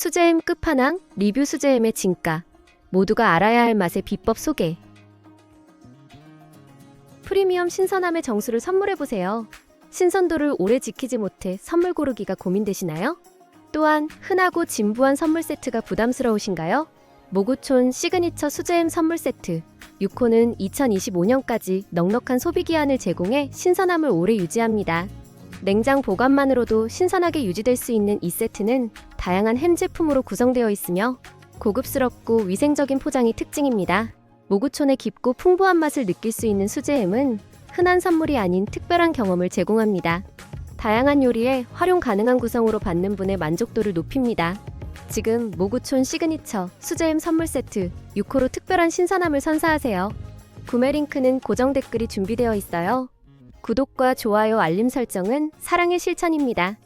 수제햄 끝판왕, 리뷰 수제햄의 진가. 모두가 알아야 할 맛의 비법 소개. 프리미엄 신선함의 정수를 선물해보세요. 신선도를 오래 지키지 못해 선물 고르기가 고민되시나요? 또한 흔하고 진부한 선물 세트가 부담스러우신가요? 모구촌 시그니처 수제햄 선물 세트. 6호는 2025년까지 넉넉한 소비 기한을 제공해 신선함을 오래 유지합니다. 냉장 보관만으로도 신선하게 유지될 수 있는 이 세트는 다양한 햄 제품으로 구성되어 있으며 고급스럽고 위생적인 포장이 특징입니다. 모구촌의 깊고 풍부한 맛을 느낄 수 있는 수제햄은 흔한 선물이 아닌 특별한 경험을 제공합니다. 다양한 요리에 활용 가능한 구성으로 받는 분의 만족도를 높입니다. 지금 모구촌 시그니처 수제햄 선물 세트 6호로 특별한 신선함을 선사하세요. 구매 링크는 고정 댓글이 준비되어 있어요. 구독과 좋아요, 알림 설정은 사랑의 실천입니다.